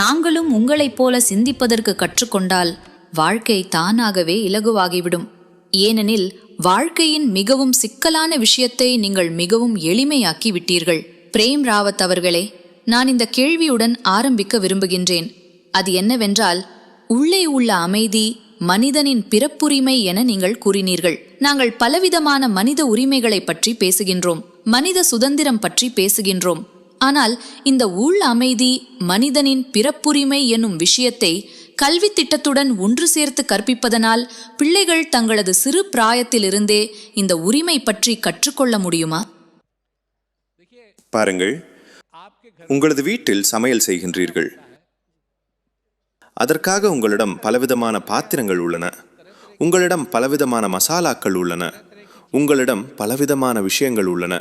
நாங்களும் உங்களைப் போல சிந்திப்பதற்கு கற்றுக்கொண்டால் வாழ்க்கை தானாகவே இலகுவாகிவிடும். ஏனெனில் வாழ்க்கையின் மிகவும் சிக்கலான விஷயத்தை நீங்கள் மிகவும் எளிமையாக்கி விட்டீர்கள் பிரேம் ராவத் அவர்களே நான் இந்த கேள்வியுடன் ஆரம்பிக்க விரும்புகின்றேன். அது என்னவென்றால் உள்ளே உள்ள அமைதி மனிதனின் பிறப்புரிமை என நீங்கள் கூறினீர்கள். நாங்கள் பலவிதமான மனித உரிமைகளை பற்றி பேசுகின்றோம். மனித சுதந்திரம் பற்றி பேசுகின்றோம். ஆனால் இந்த உள் அமைதி மனிதனின் பிறப்புரிமை என்னும் விஷயத்தை கல்வி திட்டத்துடன் ஒன்று சேர்த்து கற்பிப்பதனால் பிள்ளைகள் தங்களது சிறு பிராயத்திலிருந்தே இந்த உரிமை பற்றி கற்றுக்கொள்ள முடியுமா? பாருங்கள். உங்களது வீட்டில் சமையல் செய்கின்றீர்கள். அதற்காக உங்களிடம் பலவிதமான பாத்திரங்கள் உள்ளன. உங்களிடம் பலவிதமான மசாலாக்கள் உள்ளன. உங்களிடம் பலவிதமான விஷயங்கள் உள்ளன.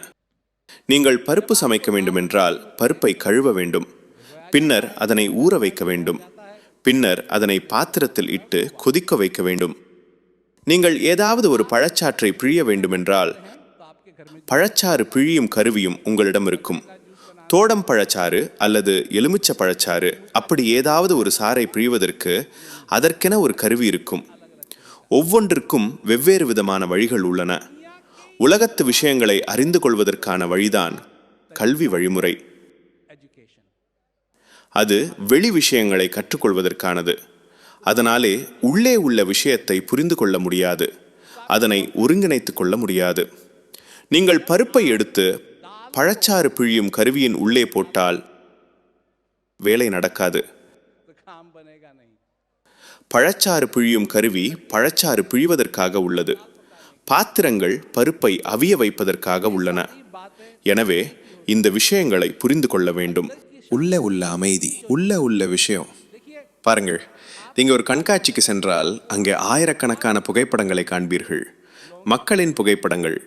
நீங்கள் பருப்பு சமைக்க வேண்டுமென்றால் பருப்பை கழுவ வேண்டும். பின்னர் அதனை ஊற வைக்க வேண்டும். பின்னர் அதனை பாத்திரத்தில் இட்டு கொதிக்க வைக்க வேண்டும். நீங்கள் ஏதாவது ஒரு பழச்சாற்றை பிழிய வேண்டுமென்றால் பழச்சாறு பிழியும் கருவியும் உங்களிடம் இருக்கும். தோடம் பழச்சாறு அல்லது எலுமிச்சை பழச்சாறு அப்படி ஏதாவது ஒரு சாறை பிழிவதற்கு அதற்கென ஒரு கருவி இருக்கும். ஒவ்வொன்றிற்கும் வெவ்வேறு விதமான வழிகள் உள்ளன. உலகத்து விஷயங்களை அறிந்து கொள்வதற்கான வழிதான் கல்வி வழிமுறை. அது வெளி விஷயங்களை கற்றுக்கொள்வதற்கானது. அதனாலே உள்ளே உள்ள விஷயத்தை புரிந்து கொள்ள முடியாது. அதனை ஒருங்கிணைத்துக் கொள்ள முடியாது. நீங்கள் பருப்பை எடுத்து பழச்சாறு பிழியும் கருவியின் உள்ளே போட்டால் வேலை நடக்காது. பழச்சாறு பிழியும் கருவி பழச்சாறு பிழிவதற்காக உள்ளது. பாத்திரங்கள் பருப்பை அவிய வைப்பதற்காக உள்ளன. எனவே இந்த விஷயங்களை புரிந்து கொள்ள வேண்டும். உள்ள உள்ள அமைதி உள்ள உள்ள விஷயம். பாருங்கள் நீங்கள் ஒரு கண்காட்சிக்கு சென்றால் அங்கே ஆயிரக்கணக்கான புகைப்படங்களை காண்பீர்கள். மக்களின் புகைப்படங்கள்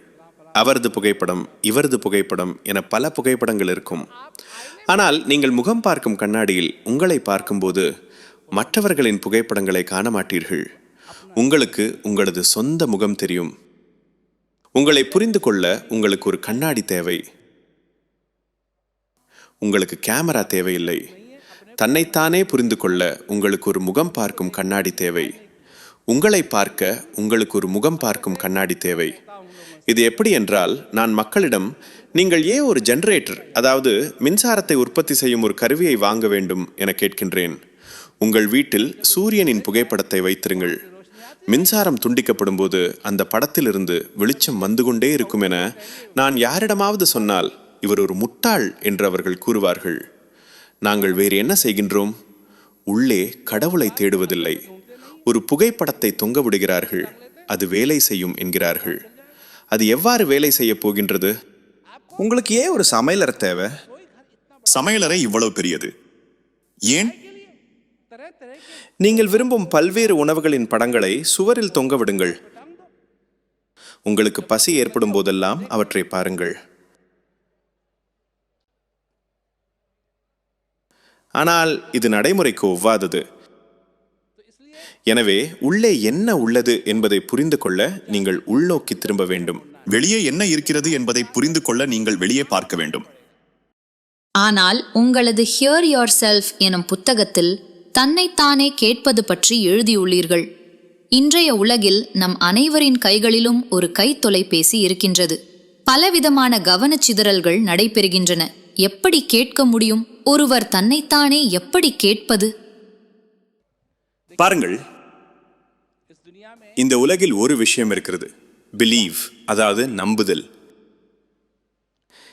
அவரது புகைப்படம் இவரது புகைப்படம் என பல புகைப்படங்கள் இருக்கும். ஆனால் நீங்கள் முகம் பார்க்கும் கண்ணாடியில் உங்களை பார்க்கும்போது மற்றவர்களின் புகைப்படங்களை காண மாட்டீர்கள். உங்களுக்கு உங்களது சொந்த முகம் தெரியும். உங்களை புரிந்து கொள்ள உங்களுக்கு ஒரு கண்ணாடி தேவை. உங்களுக்கு கேமரா தேவையில்லை. தன்னைத்தானே புரிந்து கொள்ள உங்களுக்கு ஒரு முகம் பார்க்கும் கண்ணாடி தேவை. உங்களை பார்க்க உங்களுக்கு ஒரு முகம் பார்க்கும் கண்ணாடி தேவை. இது எப்படி என்றால் நான் மக்களிடம் நீங்கள் ஏன் ஒரு ஜெனரேட்டர் அதாவது மின்சாரத்தை உற்பத்தி செய்யும் ஒரு கருவியை வாங்க வேண்டும் என கேட்கின்றேன். உங்கள் வீட்டில் சூரியனின் புகைப்படத்தை வைத்திருங்கள். மின்சாரம் துண்டிக்கப்படும் போது அந்த படத்திலிருந்து வெளிச்சம் வந்து கொண்டே இருக்கும் என நான் யாரிடமாவது சொன்னால் இவர் ஒரு முட்டாள் என்று அவர்கள் கூறுவார்கள். நாங்கள் வேறு என்ன செய்கின்றோம்? உள்ளே கடவுளை தேடுவதில்லை. ஒரு புகைப்படத்தை தொங்க விடுகிறார்கள். அது வேலை செய்யும் என்கிறார்கள். அது எவ்வாறு வேலை செய்ய போகின்றது? உங்களுக்கு ஏன் ஒரு சமையலர் தேவை? சமையலறை இவ்வளவு பெரியது. ஏன்? நீங்கள் விரும்பும் பல்வேறு உணவுகளின் படங்களை சுவரில் தொங்க விடுங்கள். உங்களுக்கு பசி ஏற்படும் போதெல்லாம் அவற்றை பாருங்கள். ஆனால் இது நடைமுறைக்கு ஒவ்வாதது. எனவே உள்ளே என்ன உள்ளது என்பதை புரிந்து கொள்ள நீங்கள் உள்நோக்கி திரும்ப வேண்டும். வெளியே என்ன இருக்கிறது என்பதை புரிந்து கொள்ள நீங்கள் வெளியே பார்க்க வேண்டும். ஆனால் உங்களது ஹியர் யோர் செல்ஃப் எனும் புத்தகத்தில் தன்னைத்தானே கேட்பது பற்றி எழுதியுள்ளீர்கள். இன்றைய உலகில் நம் அனைவரின் கைகளிலும் ஒரு கை தொலைபேசி இருக்கின்றது. பலவிதமான கவனச்சிதறல்கள் நடைபெறுகின்றன. எப்படி கேட்க முடியும்? ஒருவர் தன்னைத்தானே எப்படி கேட்பது? பாருங்கள். இந்த உலகில் ஒரு விஷயம் இருக்கிறது. பிலீவ் அதாவது நம்புதல்.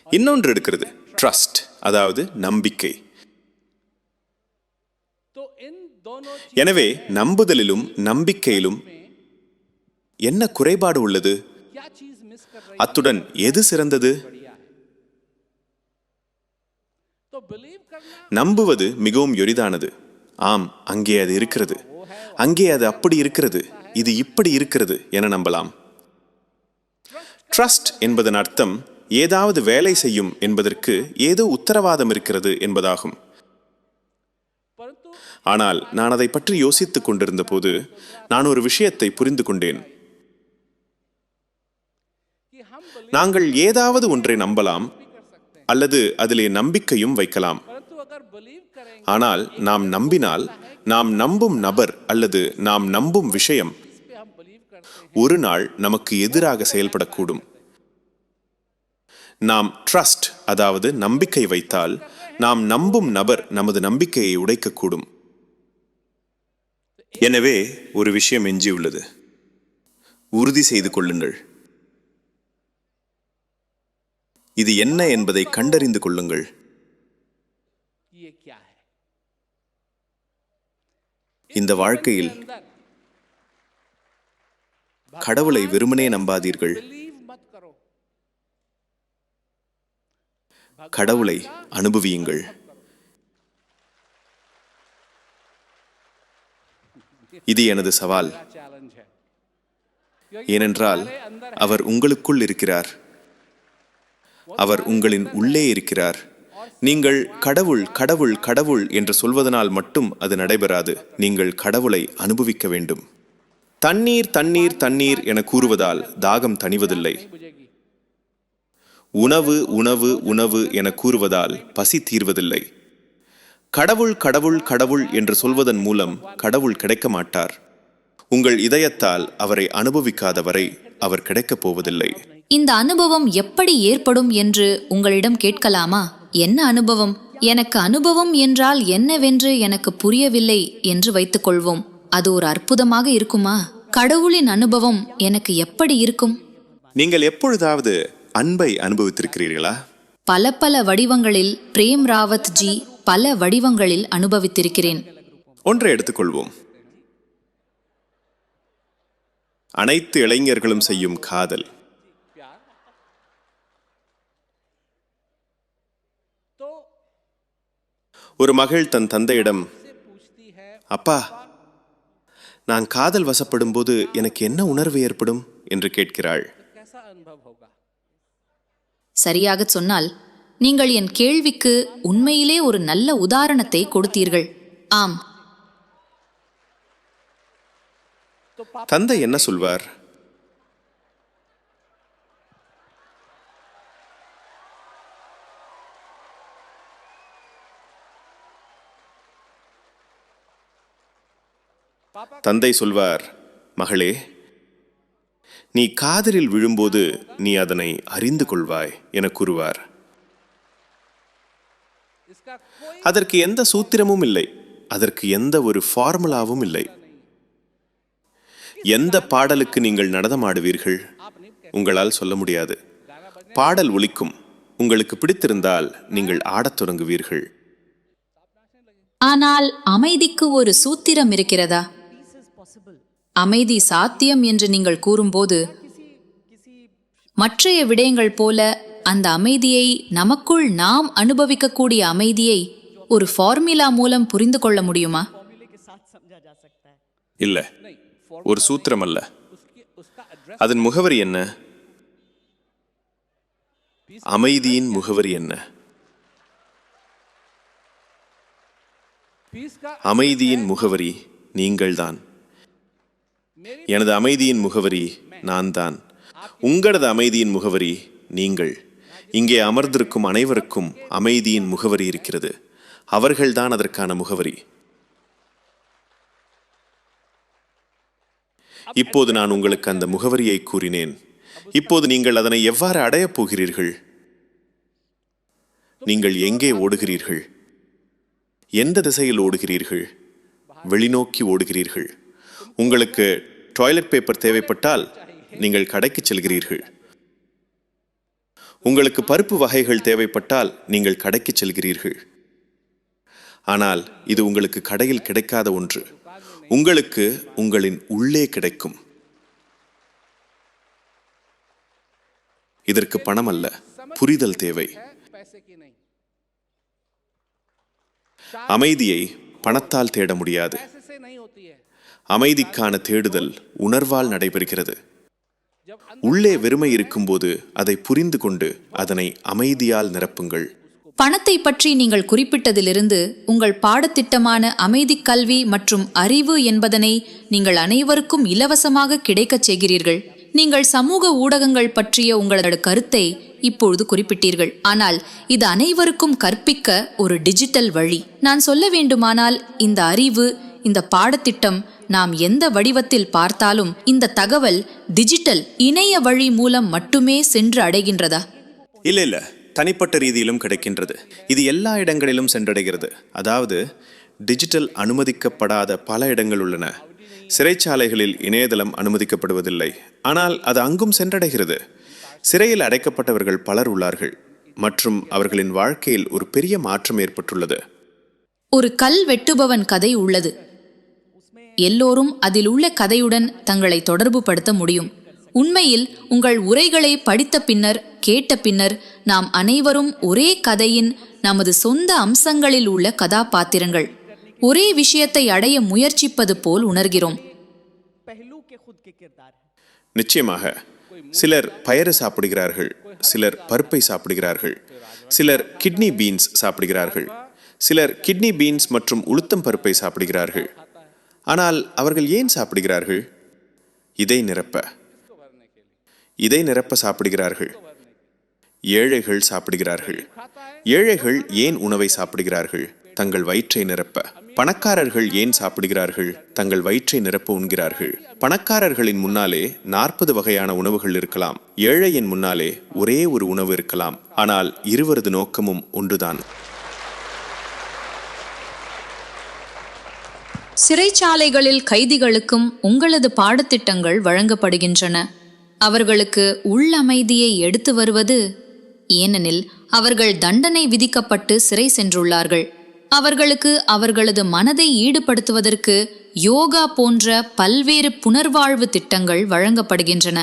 இன்னொன்று இருக்கிறது ட்ரஸ்ட் அதாவது நம்பிக்கை. எனவே நம்புதலிலும் நம்பிக்கையிலும் என்ன குறைபாடு உள்ளது? அத்துடன் எது சிறந்தது? நம்புவது மிகவும் எளிதானது. ஆம் அங்கே அது இருக்கிறது. அங்கே அது அப்படி இருக்கிறது. இது இப்படி இருக்கிறது என நம்பலாம். ட்ரஸ்ட் என்பதன் அர்த்தம் ஏதாவது வேலை செய்யும் என்பதற்கு ஏதோ உத்தரவாதம் இருக்கிறது என்பதாகும். ஆனால் நான் அதை பற்றி யோசித்துக் கொண்டிருந்த போது நான் ஒரு விஷயத்தை புரிந்து கொண்டேன். நாங்கள் ஏதாவது ஒன்றை நம்பலாம் அல்லது அதிலே நம்பிக்கையும் வைக்கலாம். ஆனால் நாம் நம்பினால் நாம் நம்பும் நபர் அல்லது நாம் நம்பும் விஷயம் ஒரு நாள் நமக்கு எதிராக செயல்படக்கூடும். நாம் ட்ரஸ்ட் அதாவது நம்பிக்கை வைத்தால் நாம் நம்பும் நபர் நமது நம்பிக்கையை உடைக்கக்கூடும். எனவே ஒரு விஷயம் எஞ்சியுள்ளது உறுதி செய்து கொள்ளுங்கள். இது என்ன என்பதை கண்டறிந்து கொள்ளுங்கள். இந்த வாழ்க்கையில் கடவுளை வெறுமனே நம்பாதீர்கள். கடவுளை அனுபவியுங்கள். இது எனது சவால். ஏனென்றால் அவர் உங்களுக்குள் இருக்கிறார். அவர் உங்களின் உள்ளே இருக்கிறார். நீங்கள் கடவுள் கடவுள் கடவுள் என்று சொல்வதனால் மட்டும் அது நடைபெறாது. நீங்கள் கடவுளை அனுபவிக்க வேண்டும். தண்ணீர் தண்ணீர் தண்ணீர் என கூறுவதால் தாகம் தணிவதில்லை. உணவு உணவு உணவு என கூறுவதால் பசி தீர்வதில்லை. கடவுள் கடவுள் கடவுள் என்று சொல்வதன் மூலம் கடவுள் கிடைக்க மாட்டார் உங்கள் இதயத்தால் அவரை அனுபவிக்காத வரை அவர் கிடைக்கப் போவதில்லை. இந்த அனுபவம் எப்படி ஏற்படும் என்று உங்களிடம் கேட்கலாமா? என்ன அனுபவம்? எனக்கு அனுபவம் என்றால் என்னவென்று எனக்கு புரியவில்லை என்று வைத்துக்கொள்வோம். அது ஒரு அற்புதமாக இருக்குமா? கடவுளின் அனுபவம் எனக்கு எப்படி இருக்கும்? நீங்கள் எப்பொழுதாவது அன்பை அனுபவித்திருக்கிறீர்களா? பல பல வடிவங்களில் பிரேம் ராவத் ஜி பல வடிவங்களில் அனுபவித்திருக்கிறேன். ஒன்றை எடுத்துக்கொள்வோம். அனைத்து இளைஞர்களும் செய்யும் காதல். ஒரு மகள் தன் தந்தையிடம் அப்பா நான் காதல் வசப்படும் போது எனக்கு என்ன உணர்வு ஏற்படும்? என்று கேட்கிறாள். சரியாக சொன்னால் நீங்கள் என் கேள்விக்கு உண்மையிலே ஒரு நல்ல உதாரணத்தை கொடுத்தீர்கள். ஆம். தந்தை என்ன சொல்வார்? தந்தை சொல்வார் மகளே நீ காதலில் விழும்போது நீ அதனை அறிந்து கொள்வாய் என கூறுவார். அதற்கு எந்த சூத்திரமும் இல்லை. அதற்கு எந்த ஒரு ஃபார்முலாவும் இல்லை. எந்த பாடலுக்கு நீங்கள் நடனமாடுவீர்கள்? உங்களால் சொல்ல முடியாது. பாடல் ஒலிக்கும். உங்களுக்கு பிடித்திருந்தால் நீங்கள் ஆடத் தொடங்குவீர்கள். ஆனால் அமைதிக்கு ஒரு சூத்திரம் இருக்கிறதா? அமைதி சாத்தியம் என்று நீங்கள் கூறும்போது மற்றைய விடயங்கள் போல அந்த அமைதியை நமக்குள் நாம் அனுபவிக்கக்கூடிய அமைதியை ஒரு ஃபார்முலா மூலம் புரிந்து கொள்ள முடியுமா? இல்லை. ஒரு சூத்திரம் அல்ல. அதன் முகவரி என்ன? அமைதியின் முகவரி என்ன? அமைதியின் முகவரி நீங்கள்தான். எனது அமைதியின் முகவரி நான் தான் உங்களது அமைதியின் முகவரி நீங்கள். இங்கே அமர்ந்திருக்கும் அனைவருக்கும் அமைதியின் முகவரி இருக்கிறது. அவர்கள்தான் அதற்கான முகவரி. இப்போது நான் உங்களுக்கு அந்த முகவரியை கூறினேன். இப்போது நீங்கள் அதனை எவ்வாறு அடையப் போகிறீர்கள்? நீங்கள் எங்கே ஓடுகிறீர்கள்? எந்த திசையில் ஓடுகிறீர்கள்? வெளிநோக்கி ஓடுகிறீர்கள். உங்களுக்கு டாய்லெட் பேப்பர் தேவைப்பட்டால் நீங்கள் கடைக்கு செல்கிறீர்கள். உங்களுக்கு பருப்பு வகைகள் தேவைப்பட்டால் நீங்கள் கடைக்கு செல்கிறீர்கள். ஆனால் இது உங்களுக்கு கடையில் கிடைக்காத ஒன்று. உங்களுக்கு உங்களின் உள்ளே கிடைக்கும். இதற்கு பணம் அல்ல புரிதல் தேவை. அமைதியை பணத்தால் தேட முடியாது. அமைதிக்கான தேடுதல் உணர்வால் நடைபெறுகிறது. உள்ளே வெறுமை இருக்கும்போது அதை புரிந்து கொண்டு அதனை அமைதியால் நிரப்புங்கள். பணத்தை பற்றி நீங்கள் குறிப்பிட்டதிலிருந்து உங்கள் பாடத்திட்டமான அமைதி கல்வி மற்றும் அறிவு என்பதனை நீங்கள் அனைவருக்கும் இலவசமாக கிடைக்கச் செய்கிறீர்கள். நீங்கள் சமூக ஊடகங்கள் பற்றிய உங்களது கருத்தை இப்பொழுது குறிப்பிட்டீர்கள். ஆனால் இது அனைவருக்கும் கற்பிக்க ஒரு டிஜிட்டல் வழி. நான் சொல்ல வேண்டுமானால் இந்த அறிவு இந்த பாடத்திட்டம் நாம் எந்த வடிவத்தில் பார்த்தாலும் இந்த தகவல் டிஜிட்டல் இணைய வழி மூலம் மட்டுமே சென்று அடைகின்றதா? இல்ல இல்ல. தனிப்பட்ட ரீதியிலும் கிடைக்கின்றது. இது எல்லா இடங்களிலும் சென்றடைகிறது. அதாவது டிஜிட்டல் அனுமதிக்கப்படாத பல இடங்கள் உள்ளன. சிறைச்சாலைகளில் இணையதளம் அனுமதிக்கப்படுவதில்லை. ஆனால் அது அங்கும் சென்றடைகிறது. சிறையில் அடைக்கப்பட்டவர்கள் பலர் உள்ளார்கள். மற்றும் அவர்களின் வாழ்க்கையில் ஒரு பெரிய மாற்றம் ஏற்பட்டுள்ளது. ஒரு கல் வெட்டுபவன் கதை உள்ளது. எல்லோரும் அதில் உள்ள கதையுடன் தங்களை தொடர்பு படுத்த முடியும். உண்மையில் உங்கள் உரைகளை படித்த பின்னர் கேட்ட பின்னர் நாம் அனைவரும் ஒரே கதையின் நமது சொந்த அம்சங்களில் உள்ள கதாபாத்திரங்கள். ஒரே விஷயத்தை அடைய முயற்சிப்பது போல் உணர்கிறோம். நிச்சயமாக சிலர் பயறு சாப்பிடுகிறார்கள் சிலர் பருப்பை சாப்பிடுகிறார்கள் சிலர் கிட்னி பீன்ஸ் சாப்பிடுகிறார்கள் சிலர் கிட்னி பீன்ஸ் மற்றும் உளுத்தம் பருப்பை சாப்பிடுகிறார்கள். ஆனால் அவர்கள் ஏன் சாப்பிடுகிறார்கள்? இதை நிரப்ப இதை நிரப்ப சாப்பிடுகிறார்கள். ஏழைகள் சாப்பிடுகிறார்கள். ஏழைகள் ஏன் உணவை சாப்பிடுகிறார்கள்? தங்கள் வயிற்றை நிரப்ப. பணக்காரர்கள் ஏன் சாப்பிடுகிறார்கள்? தங்கள் வயிற்றை நிரப்ப உண்கிறார்கள். பணக்காரர்களின் முன்னாலே நாற்பது வகையான உணவுகள் இருக்கலாம். ஏழையின் முன்னாலே ஒரே ஒரு உணவு இருக்கலாம். ஆனால் இருவரது நோக்கமும் ஒன்றுதான். சிறைச்சாலைகளில் கைதிகளுக்கும் உங்களது பாடத்திட்டங்கள் வழங்கப்படுகின்றன. அவர்களுக்கு உள் அமைதியை எடுத்து வருவது? ஏனெனில் அவர்கள் தண்டனை விதிக்கப்பட்டு சிறை சென்றுள்ளார்கள். அவர்களுக்கு அவர்களது மனதை ஈடுபடுத்துவதற்கு யோகா போன்ற பல்வேறு புனர்வாழ்வு திட்டங்கள் வழங்கப்படுகின்றன.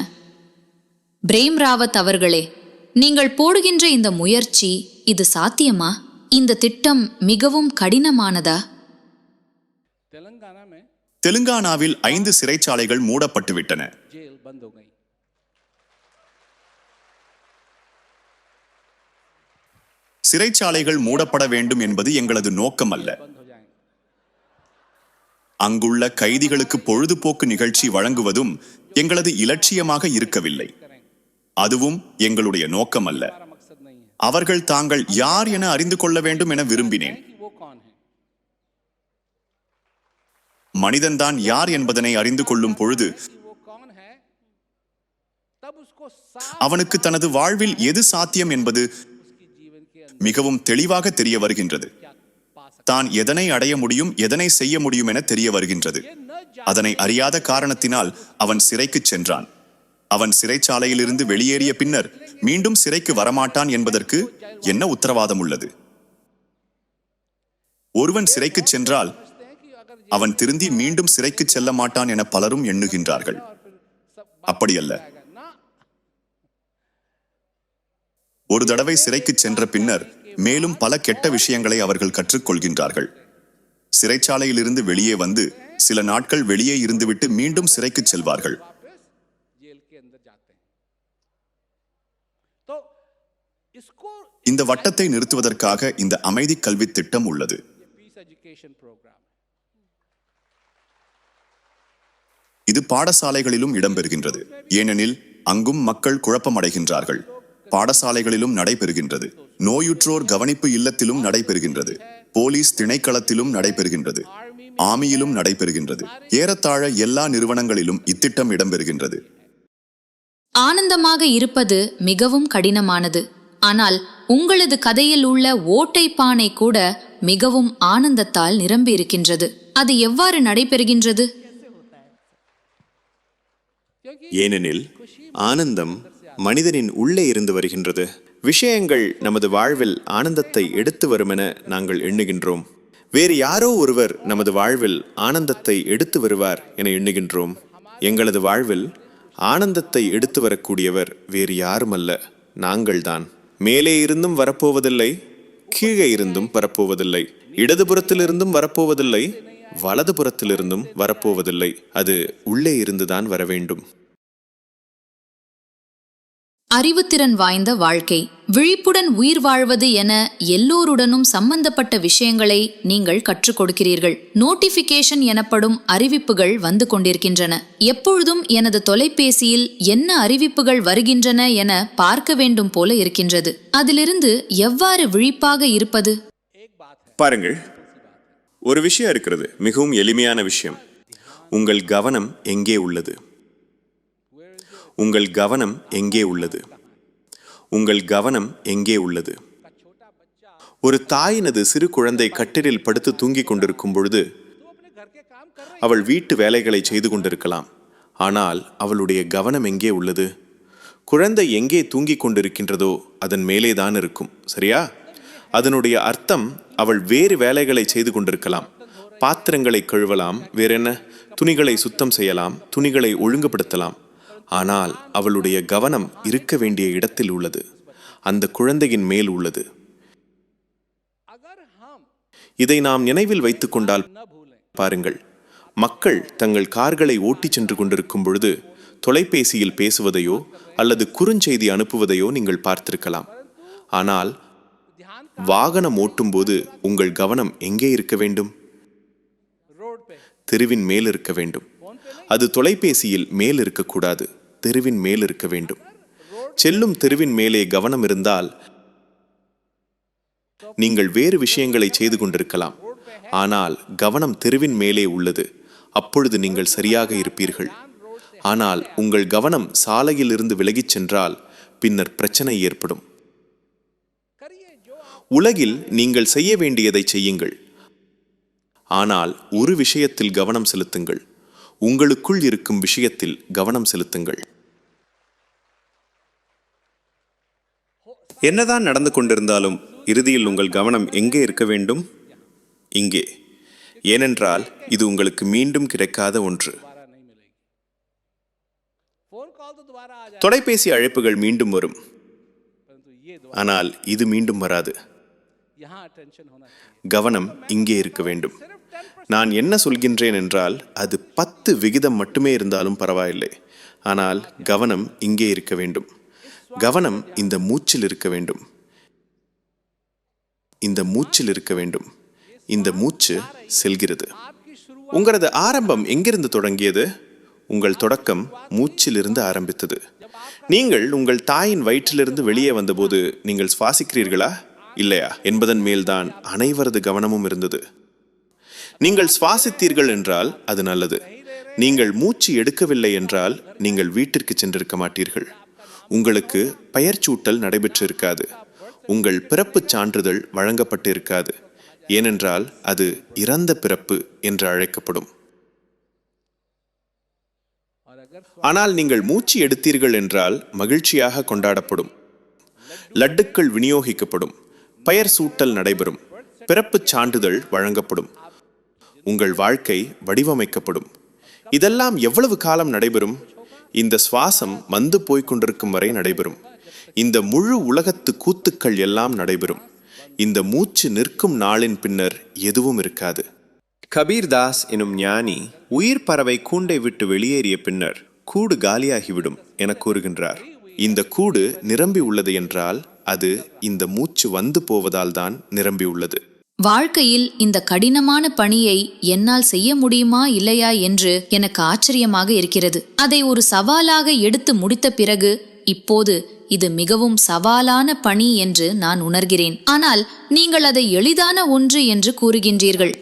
பிரேம் ராவத் அவர்களே நீங்கள் போடுகின்ற இந்த முயற்சி இது சாத்தியமா? இந்த திட்டம் மிகவும் கடினமானதா? தெலுங்கானாவில் ஐந்து சிறைச்சாலைகள் மூடப்பட்டுவிட்டன. சிறைச்சாலைகள் மூடப்பட வேண்டும் என்பது எங்களது நோக்கம் அல்ல அங்குள்ள கைதிகளுக்கு பொழுதுபோக்கு நிகழ்ச்சி வழங்குவதும் எங்களது இலட்சியமாக இருக்கவில்லை. அதுவும் எங்களுடைய நோக்கம் அல்ல அவர்கள் தாங்கள் யார் என அறிந்து கொள்ள வேண்டும் என விரும்பினேன். மனிதன்தான் யார் என்பதனை அறிந்து கொள்ளும் பொழுது அவனுக்கு தனது வாழ்வில் எது சாத்தியம் என்பது மிகவும் தெளிவாக தெரிய வருகின்றது. தான் எதனை அடைய முடியும் எதனை செய்ய முடியும் என தெரிய வருகின்றது. அதனை அறியாத காரணத்தினால் அவன் சிறைக்கு சென்றான். அவன் சிறைச்சாலையிலிருந்து வெளியேறிய பின்னர் மீண்டும் சிறைக்கு வரமாட்டான் என்பதற்கு என்ன உத்தரவாதம் உள்ளது? ஒருவன் சிறைக்கு சென்றால் அவன் திருந்தி மீண்டும் சிறைக்கு செல்ல மாட்டான் என பலரும் எண்ணுகின்றார்கள். அப்படியல்ல. ஒரு தடவை சிறைக்கு சென்ற பின்னர் மேலும் பல கெட்ட விஷயங்களை அவர்கள் கற்றுக்கொள்கின்றார்கள். சிறைச்சாலையிலிருந்து வெளியே வந்து சில நாட்கள் வெளியே இருந்துவிட்டு மீண்டும் சிறைக்கு செல்வார்கள். இந்த வட்டத்தை நிறுத்துவதற்காக இந்த அமைதி கல்வி திட்டம் உள்ளது. இது பாடசாலைகளிலும் இடம்பெறுகின்றது. ஏனெனில் அங்கும் மக்கள் குழப்பமடைகின்றார்கள். பாடசாலைகளிலும் நடைபெறுகின்றது. நோயுற்றோர் கவனிப்பு இல்லத்திலும் நடைபெறுகின்றது. போலீஸ் திணைக்களத்திலும் நடைபெறுகின்றது. ஆமியிலும் நடைபெறுகின்றது. ஏறத்தாழ எல்லா நிறுவனங்களிலும் இத்திட்டம் இடம்பெறுகின்றது. ஆனந்தமாக இருப்பது மிகவும் கடினமானது. ஆனால் உங்களது கதையில் உள்ள ஓட்டை பானை கூட மிகவும் ஆனந்தத்தால் நிரம்பி இருக்கின்றது அது எவ்வாறு நடைபெறுகின்றது? ஏனெனில் ஆனந்தம் மனிதனின் உள்ளே இருந்து வருகின்றது. விஷயங்கள் நமது வாழ்வில் ஆனந்தத்தை எடுத்து வருமென நாங்கள் எண்ணுகின்றோம். வேறு யாரோ ஒருவர் நமது வாழ்வில் ஆனந்தத்தை எடுத்து வருவார் என எண்ணுகின்றோம். எங்களது வாழ்வில் ஆனந்தத்தை எடுத்து வரக்கூடியவர் வேறு யாருமல்ல நாங்கள்தான். மேலே இருந்தும் வரப்போவதில்லை கீழே இருந்தும் வரப்போவதில்லை இடதுபுறத்திலிருந்தும் வரப்போவதில்லை வலதுபுறத்திலிருந்தும் வரப்போவதில்லை. அது உள்ளே இருந்துதான் வர வேண்டும் அறிவுத்திறன் வாய்ந்த வாழ்க்கை. விழிப்புடன் உயிர் வாழ்வது என எல்லோருடனும் சம்பந்தப்பட்ட விஷயங்களை நீங்கள் கற்றுக் கொடுக்கிறீர்கள். நோட்டிபிகேஷன் எனப்படும் அறிவிப்புகள் வந்து கொண்டிருக்கின்றன. எப்பொழுதும் எனது தொலைபேசியில் என்ன அறிவிப்புகள் வருகின்றன என பார்க்க வேண்டும் போல இருக்கின்றது. அதிலிருந்து எவ்வாறு விழிப்பாக இருப்பது? பாருங்கள். ஒரு விஷயம் இருக்கிறது. மிகவும் எளிமையான விஷயம். உங்கள் கவனம் எங்கே உள்ளது? உங்கள் கவனம் எங்கே உள்ளது? உங்கள் கவனம் எங்கே உள்ளது? ஒரு தாயினது சிறு குழந்தை கட்டிலில் படுத்து தூங்கிக் கொண்டிருக்கும் பொழுது அவள் வீட்டு வேலைகளை செய்து கொண்டிருக்கலாம். ஆனால் அவளுடைய கவனம் எங்கே உள்ளது? குழந்தை எங்கே தூங்கிக் கொண்டிருக்கின்றதோ அதன் மேலேதான் இருக்கும் சரியா? அதனுடைய அர்த்தம் அவள் வேறு வேலைகளை செய்து கொண்டிருக்கலாம். பாத்திரங்களை கழுவலாம் வேறென்ன? துணிகளை சுத்தம் செய்யலாம் துணிகளை ஒழுங்குபடுத்தலாம். ஆனால் அவளுடைய கவனம் இருக்க வேண்டிய இடத்தில் உள்ளது. அந்த குழந்தையின் மேல் உள்ளது. இதை நாம் நினைவில் வைத்துக் கொண்டால் பாருங்கள். மக்கள் தங்கள் கார்களை ஓட்டிச் சென்று கொண்டிருக்கும் பொழுது தொலைபேசியில் பேசுவதையோ அல்லது குறுஞ்செய்தி அனுப்புவதையோ நீங்கள் பார்த்திருக்கலாம். ஆனால் வாகனம் ஓட்டும்போது உங்கள் கவனம் எங்கே இருக்க வேண்டும்? தெருவின் மேல் இருக்க வேண்டும். அது தொலைபேசியில் மேல் இருக்கக்கூடாது. தெருவின் மேல் இருக்க வேண்டும். செல்லும் தெருவின் மேலே கவனம் இருந்தால் நீங்கள் வேறு விஷயங்களை செய்து கொண்டிருக்கலாம். ஆனால் கவனம் தெருவின் மேலே உள்ளது. அப்பொழுது நீங்கள் சரியாக இருப்பீர்கள். ஆனால் உங்கள் கவனம் சாலையிலிருந்து விலகிச் சென்றால் பின்னர் பிரச்சனை ஏற்படும். உலகில் நீங்கள் செய்ய வேண்டியதை செய்யுங்கள். ஆனால் ஒரு விஷயத்தில் கவனம் செலுத்துங்கள். உங்களுக்குள் இருக்கும் விஷயத்தில் கவனம் செலுத்துங்கள். என்னதான் நடந்து கொண்டிருந்தாலும் இறுதியில் உங்கள் கவனம் எங்கே இருக்க வேண்டும்? இங்கே. ஏனென்றால் இது உங்களுக்கு மீண்டும் கிடைக்காத ஒன்று. தொலைபேசி அழைப்புகள் மீண்டும் வரும். ஆனால் இது மீண்டும் வராது. கவனம் இங்கே இருக்க வேண்டும். நான் என்ன சொல்கின்றேன் என்றால் அது பத்து விகிதம் மட்டுமே இருந்தாலும் பரவாயில்லை. ஆனால் கவனம் இங்கே இருக்க வேண்டும். கவனம் இந்த மூச்சில் இருக்க வேண்டும். இந்த மூச்சில் இருக்க வேண்டும். இந்த மூச்சு செல்கிறது. உங்களது ஆரம்பம் எங்கிருந்து தொடங்கியது? உங்கள் தொடக்கம் மூச்சிலிருந்து ஆரம்பித்தது. நீங்கள் உங்கள் தாயின் வயிற்றிலிருந்து வெளியே வந்தபோது நீங்கள் சுவாசிக்கிறீர்களா? இல்லையா? என்பதன் மேல்தான் அனைவரது கவனமும் இருந்தது. நீங்கள் சுவாசித்தீர்கள் என்றால் அது நல்லது. நீங்கள் மூச்சு எடுக்கவில்லை என்றால் நீங்கள் வீட்டிற்கு சென்றிருக்க மாட்டீர்கள். உங்களுக்கு பெயர்ச்சூட்டல் நடைபெற்றிருக்காது. உங்கள் பிறப்பு சான்றிதழ் வழங்கப்பட்டு இருக்காது ஏனென்றால் அது இறந்த பிறப்பு என்று அழைக்கப்படும். ஆனால் நீங்கள் மூச்சு எடுத்தீர்கள் என்றால் மகிழ்ச்சியாக கொண்டாடப்படும். லட்டுக்கள் விநியோகிக்கப்படும். பெயர் சூட்டல் நடைபெறும். பிறப்பு சான்றிதழ் வழங்கப்படும். உங்கள் வாழ்க்கை வடிவமைக்கப்படும். இதெல்லாம் எவ்வளவு காலம் நடைபெறும்? இந்த சுவாசம் மந்து போய்க் கொண்டிருக்கும் வரை நடைபெறும். இந்த முழு உலகத்து கூத்துக்கள் எல்லாம் நடைபெறும். இந்த மூச்சு நிற்கும் நாளின் பின்னர் எதுவும் இருக்காது. கபீர் தாஸ் எனும் ஞானி உயிர் பறவை கூண்டை விட்டு வெளியேறிய பின்னர் கூடு காலியாகிவிடும் என கூறுகின்றார். இந்த கூடு நிரம்பி உள்ளது என்றால் அது இந்த மூச்சு வந்து போவதால் தான் நிரம்பியுள்ளது. வாழ்க்கையில் இந்த கடினமான பணியை என்னால் செய்ய முடியுமா இல்லையா என்று எனக்கு ஆச்சரியமாக இருக்கிறது. அதை ஒரு சவாலாக எடுத்து முடித்த பிறகு இப்போது இது மிகவும் சவாலான பணி என்று நான் உணர்கிறேன். ஆனால் நீங்கள் அதை எளிதான ஒன்று என்று கூறுகின்றீர்கள்.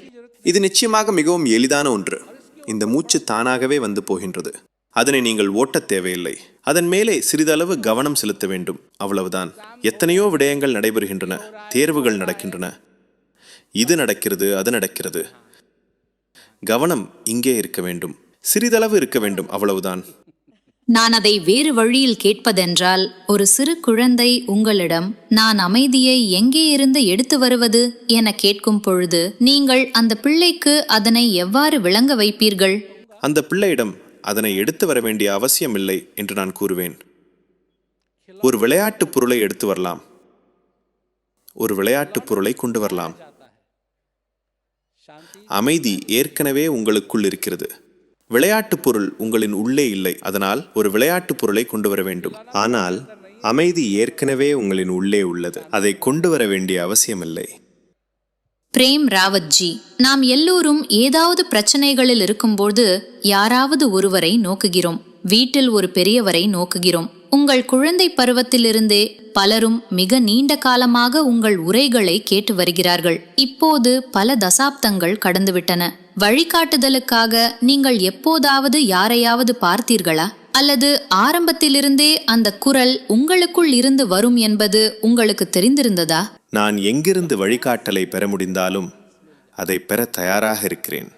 இது நிச்சயமாக மிகவும் எளிதான ஒன்று. இந்த மூச்சு தானாகவே வந்து போகின்றது. அதனை நீங்கள் ஓட்டத் தேவையில்லை. அதன் மேலே சிறிதளவு கவனம் செலுத்த வேண்டும். அவ்வளவுதான். எத்தனையோ விடயங்கள் நடைபெறுகின்றன. தேர்வுகள் நடக்கின்றன. இது நடக்கிறது அது நடக்கிறது. கவனம் இங்கே இருக்க வேண்டும். சிறிதளவு இருக்க வேண்டும் அவ்வளவுதான். நான் அதை வேறு வழியில் கேட்பதென்றால் ஒரு சிறு குழந்தை உங்களிடம் நான் அமைதியை எங்கே இருந்து எடுத்து வருவது? என கேட்கும் பொழுது நீங்கள் அந்த பிள்ளைக்கு அதனை எவ்வாறு விளங்க வைப்பீர்கள்? அந்த பிள்ளையிடம் அதனை எடுத்து வர வேண்டிய அவசியம் இல்லை என்று நான் கூறுவேன். ஒரு விளையாட்டுப் பொருளை எடுத்து வரலாம். ஒரு விளையாட்டுப் பொருளை கொண்டு வரலாம். அமைதி ஏற்கனவே உங்களுக்குள் இருக்கிறது. விளையாட்டுப் பொருள் உங்களின் உள்ளே இல்லை அதனால் ஒரு விளையாட்டுப் பொருளை கொண்டு வர வேண்டும். ஆனால் அமைதி ஏற்கனவே உங்களின் உள்ளே உள்ளது அதை கொண்டு வர வேண்டிய அவசியமில்லை. பிரேம் ராவத்ஜி நாம் எல்லோரும் ஏதாவது பிரச்சனைகளில் இருக்கும்போது யாராவது ஒருவரை நோக்குகிறோம். வீட்டில் ஒரு பெரியவரை நோக்குகிறோம். உங்கள் குழந்தை பருவத்திலிருந்தே பலரும் மிக நீண்ட காலமாக உங்கள் உரைகளை கேட்டு வருகிறார்கள். இப்போது பல தசாப்தங்கள் கடந்துவிட்டன. வழிகாட்டுதலுக்காக நீங்கள் எப்போதாவது யாரையாவது பார்த்தீர்களா? அல்லது ஆரம்பத்திலிருந்தே அந்த குரல் உங்களுக்குள் இருந்து வரும் என்பது உங்களுக்கு தெரிந்திருந்ததா? நான் எங்கிருந்து வழிகாட்டலை பெற முடிந்தாலும் அதை பெற தயாராக இருக்கிறேன்.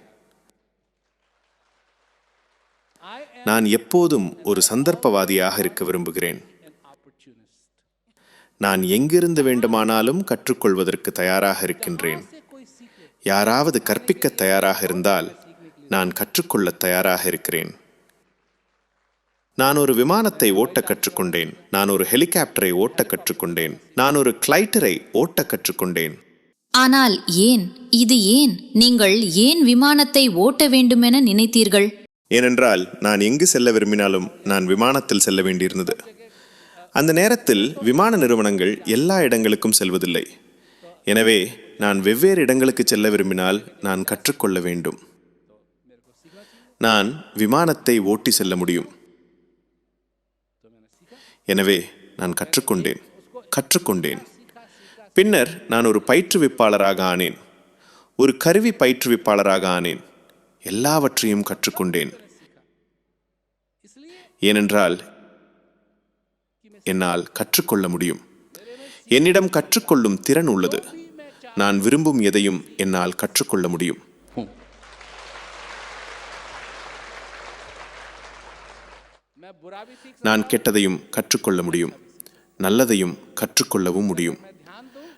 நான் எப்போதும் ஒரு சந்தர்ப்பவாதியாக இருக்க விரும்புகிறேன். நான் எங்கிருந்து வேண்டுமானாலும் கற்றுக்கொள்வதற்கு தயாராக இருக்கின்றேன். யாராவது கற்பிக்க தயாராக இருந்தால் நான் கற்றுக்கொள்ள தயாராக இருக்கிறேன். நான் ஒரு விமானத்தை ஓட்ட கற்றுக்கொண்டேன். நான் ஒரு ஹெலிகாப்டரை ஓட்ட கற்றுக்கொண்டேன். நான் ஒரு கிளைட்டரை ஓட்ட கற்றுக்கொண்டேன். ஆனால் ஏன்? இது ஏன்? நீங்கள் ஏன் விமானத்தை ஓட்ட வேண்டுமென நினைத்தீர்கள்? ஏனென்றால் நான் எங்கு செல்ல விரும்பினாலும் நான் விமானத்தில் செல்ல வேண்டியிருந்தது. அந்த நேரத்தில் விமான நிறுவனங்கள் எல்லா இடங்களுக்கும் செல்வதில்லை. எனவே நான் வெவ்வேறு இடங்களுக்கு செல்ல விரும்பினால் நான் கற்றுக்கொள்ள வேண்டும். நான் விமானத்தை ஓட்டி செல்ல முடியும். எனவே நான் கற்றுக்கொண்டேன் கற்றுக்கொண்டேன். பின்னர் நான் ஒரு பயிற்றுவிப்பாளராக ஆனேன். ஒரு கருவி பயிற்றுவிப்பாளராக ஆனேன். எல்லாவற்றையும் கற்றுக்கொண்டேன். ஏனென்றால் என்னால் கற்றுக்கொள்ள முடியும். என்னிடம் கற்றுக்கொள்ளும் திறன் உள்ளது. நான் விரும்பும் எதையும் என்னால் கற்றுக்கொள்ள முடியும். நான் கெட்டதையும் கற்றுக்கொள்ள முடியும். நல்லதையும் கற்றுக்கொள்ளவும் முடியும்.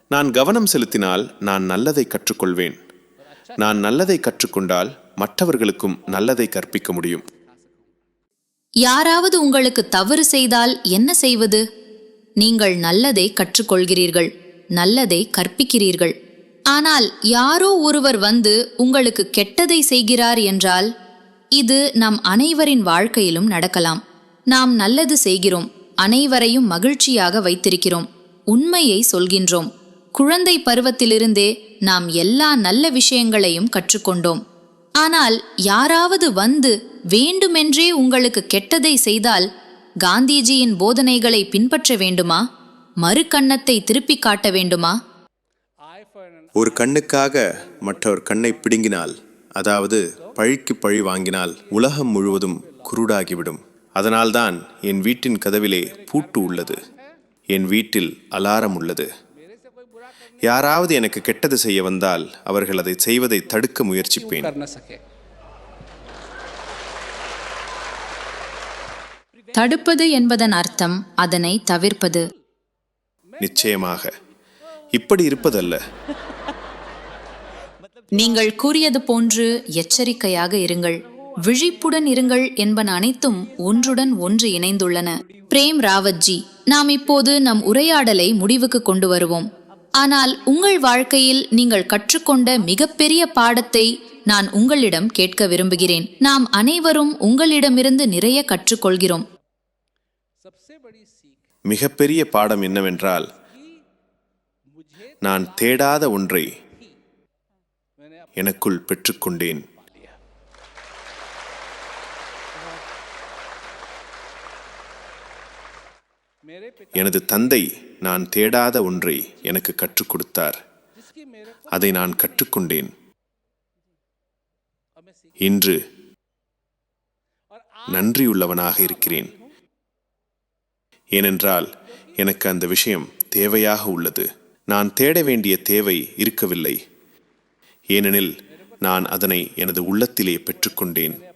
நான் கவனம் செலுத்தினால் நான் நல்லதை கற்றுக்கொள்வேன். நான் நல்லதை கற்றுக்கொண்டால் மற்றவர்களுக்கும் நல்லதை கற்பிக்க முடியும். யாராவது உங்களுக்கு தவறு செய்தால் என்ன செய்வது? நீங்கள் நல்லதை கற்றுக்கொள்கிறீர்கள் நல்லதை கற்பிக்கிறீர்கள். ஆனால் யாரோ ஒருவர் வந்து உங்களுக்கு கெட்டதை செய்கிறார் என்றால் இது நம் அனைவரின் வாழ்க்கையிலும் நடக்கலாம். நாம் நல்லது செய்கிறோம் அனைவரையும் மகிழ்ச்சியாக வைத்திருக்கிறோம் உண்மையை சொல்கின்றோம். குழந்தை பருவத்திலிருந்தே நாம் எல்லா நல்ல விஷயங்களையும் கற்றுக்கொண்டோம். ஆனால் யாராவது வந்து வேண்டுமென்றே உங்களுக்கு கெட்டதை செய்தால் காந்திஜியின் போதனைகளை பின்பற்ற வேண்டுமா? மறு கன்னத்தை திருப்பிக் காட்ட வேண்டுமா? ஒரு கண்ணுக்காக மற்றொரு கண்ணை பிடுங்கினால் அதாவது பழிக்கு பழி வாங்கினால் உலகம் முழுவதும் குருடாகிவிடும். அதனால்தான் என் வீட்டின் கதவிலே பூட்டு உள்ளது. என் வீட்டில் அலாரம் உள்ளது. யாராவது எனக்கு கெட்டது செய்ய வந்தால் அவர்கள் அதை செய்வதை தடுக்க முயற்சிப்பேன். தடுப்பது என்பதன் அர்த்தம் அதனை தவிர்ப்பது. நிச்சயமாக. இப்படி இருப்பதல்ல. நீங்கள் கூறியது போன்று எச்சரிக்கையாக இருங்கள். விழிப்புடன் இருங்கள் என்பன அனைத்தும் ஒன்றுடன் ஒன்று இணைந்துள்ளன. பிரேம் ராவத்ஜி நாம் இப்போது நம் உரையாடலை முடிவுக்கு கொண்டு வருவோம். ஆனால் உங்கள் வாழ்க்கையில் நீங்கள் கற்றுக்கொண்ட மிகப்பெரிய பாடத்தை நான் உங்களிடம் கேட்க விரும்புகிறேன். நாம் அனைவரும் உங்களிடமிருந்து நிறைய கற்றுக்கொள்கிறோம். மிகப்பெரிய பாடம் என்னவென்றால் நான் தேடாத ஒன்றை எனக்குள் பெற்றுக்கொண்டேன். எனது தந்தை நான் தேடாத ஒன்றை எனக்கு கற்றுக் கொடுத்தார். அதை நான் கற்றுக்கொண்டேன். இன்று நன்றியுள்ளவனாக இருக்கிறேன். ஏனென்றால் எனக்கு அந்த விஷயம் தேவையாக உள்ளது. நான் தேட வேண்டிய தேவை இருக்கவில்லை. ஏனெனில் நான் அதனை எனது உள்ளத்திலே பெற்றுக்கொண்டேன்.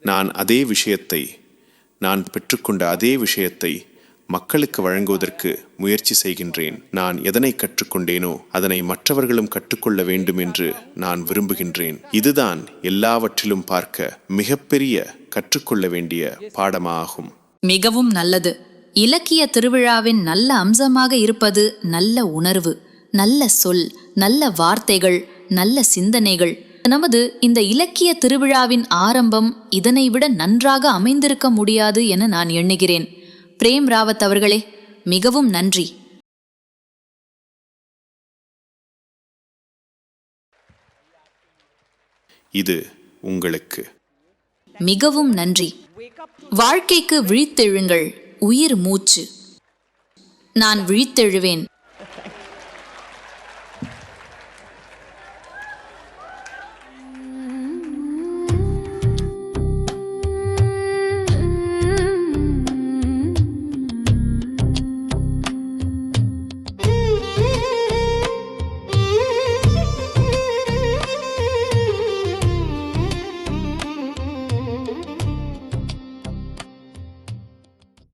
நான் அதே விஷயத்தை நான் பெற்றுக்கொண்ட அதே விஷயத்தை மக்களுக்கு வழங்குவதற்கு முயற்சி செய்கின்றேன். நான் எதனை கற்றுக்கொண்டேனோ அதனை மற்றவர்களும் கற்றுக்கொள்ள வேண்டும் என்று நான் விரும்புகின்றேன். இதுதான் எல்லாவற்றிலும் பார்க்க மிகப்பெரிய கற்றுக்கொள்ள வேண்டிய பாடமாகும். மிகவும் நல்லது. இலக்கிய திருவிழாவின் நல்ல அம்சமாக இருப்பது நல்ல உணர்வு நல்ல சொல் நல்ல வார்த்தைகள் நல்ல சிந்தனைகள். நமது இந்த இலக்கிய திருவிழாவின் ஆரம்பம் இதனை விட நன்றாக அமைந்திருக்க முடியாது என நான் எண்ணுகிறேன். பிரேம் ராவத் அவர்களே மிகவும் நன்றி. இது உங்களுக்கு. மிகவும் நன்றி. வாழ்க்கைக்கு விழித்தெழுங்கள் உயிர் மூச்சு. நான் விழித்தெழுவேன்.